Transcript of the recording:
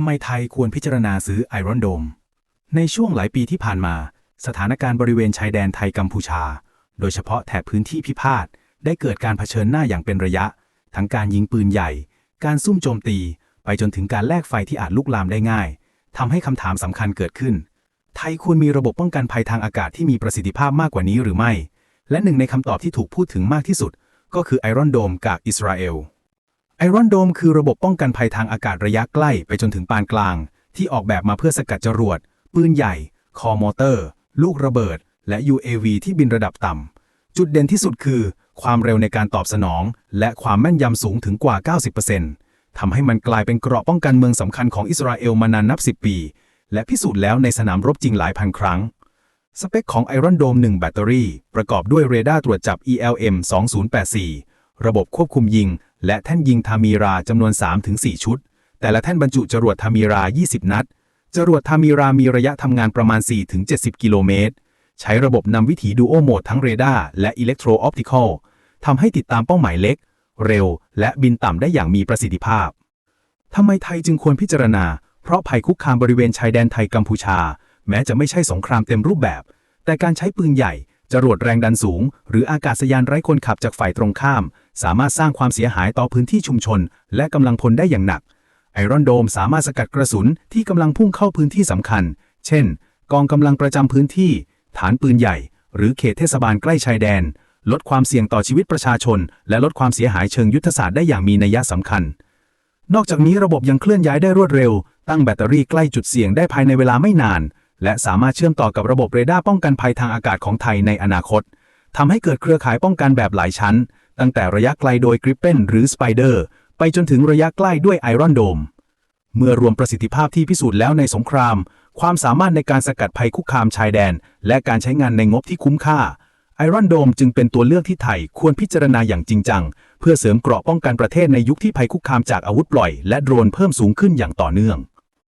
ำไมไทยควรพิจารณาซื้อไอรอนโดม ในช่วงหลายปีที่ผ่านมา สถานการณ์บริเวณชายแดนไทยกัมพูชา โดยเฉพาะแถบพื้นที่พิพาท ได้เกิดการเผชิญหน้าอย่างเป็นระยะ ทั้งการยิงปืนใหญ่ การซุ่มโจมตี ไปจนถึงการแลกไฟที่อาจลุกลามได้ง่าย ทำให้คำถามสำคัญเกิดขึ้น ไทยควรมีระบบป้องกันภัยทางอากาศที่มีประสิทธิภาพมากกว่านี้หรือไม่ และหนึ่งในคำตอบที่ถูกพูดถึงมากที่สุด ก็คือไอรอนโดมจากอิสราเอล ไอรอนโดมคือระบบป้องกันภัยทางอากาศระยะใกล้ไปจนถึงปานกลาง ที่ออกแบบมาเพื่อสกัดจรวด ปืนใหญ่ คอมอเตอร์ ลูกระเบิด และ UAV ที่บินระดับต่ำ จุดเด่นที่สุดคือ ความเร็วในการตอบสนอง และความแม่นยำสูงถึงกว่า 90%ทำให้มันกลายเป็นเกราะป้องกันเมืองสำคัญของอิสราเอลมานานนับ 10 ปี และพิสูจน์แล้วในสนามรบจริงหลายพันครั้ง สเปคของ Iron Dome 1แบตเตอรี่ ประกอบด้วยเรดาร์ตรวจจับ ELM 2084ระบบควบคุมยิง และแท่นยิงทามีราจำนวน 3-4 ชุด แต่ละแท่นบรรจุจรวดทามีรา 20 นัด จรวดทามีรามีระยะทำงานประมาณ 4-70 กิโลเมตร ใช้ระบบนำวิถีดูโอโหมดทั้งเรดาร์และอิเล็กโทรออปติคอลทำให้ติดตามเป้าหมายเล็ก เร็ว และบินต่ำได้อย่างมีประสิทธิภาพทำไมไทยจึงควรพิจารณา เพราะภัยคุกคามบริเวณชายแดนไทยกัมพูชา แม้จะไม่ใช่สงครามเต็มรูปแบบ แต่การใช้ปืนใหญ่ จรวดแรงดันสูง หรืออากาศยานไร้คนขับจากฝ่ายตรงข้าม สามารถสร้างความเสียหายต่อพื้นที่ชุมชน และกำลังพลได้อย่างหนัก ไอรอนโดมสามารถสกัดกระสุนที่กำลังพุ่งเข้าพื้นที่สำคัญ เช่น กองกำลังประจำพื้นที่ ฐานปืนใหญ่ หรือเขตเทศบาลใกล้ชายแดน ลดความเสี่ยงต่อชีวิตประชาชน และลดความเสียหายเชิงยุทธศาสตร์ได้อย่างมีนัยสำคัญ นอกจากนี้ระบบยังเคลื่อนย้ายได้รวดเร็ว ตั้งแบตเตอรี่ใกล้จุดเสี่ยงได้ภายในเวลาไม่นาน และสามารถเชื่อมต่อกับระบบเรดาร์ป้องกันภัยทางอากาศของไทยในอนาคตทำให้เกิดเครือข่ายป้องกันแบบหลายชั้น ตั้งแต่ระยะไกลโดยกริปเปนหรือสไปเดอร์ไปจนถึงระยะใกล้ด้วยไอรอนโดม เมื่อรวมประสิทธิภาพที่พิสูจน์แล้วในสงคราม ความสามารถในการสกัดภัยคุกคามชายแดน และการใช้งานในงบที่คุ้มค่าไอรอนโดมจึงเป็นตัวเลือกที่ไทยควรพิจารณาอย่างจริงจัง เพื่อเสริมเกราะป้องกันประเทศในยุคที่ภัยคุกคามจากอาวุธปล่อย และโดรนเพิ่มสูงขึ้นอย่างต่อเนื่อง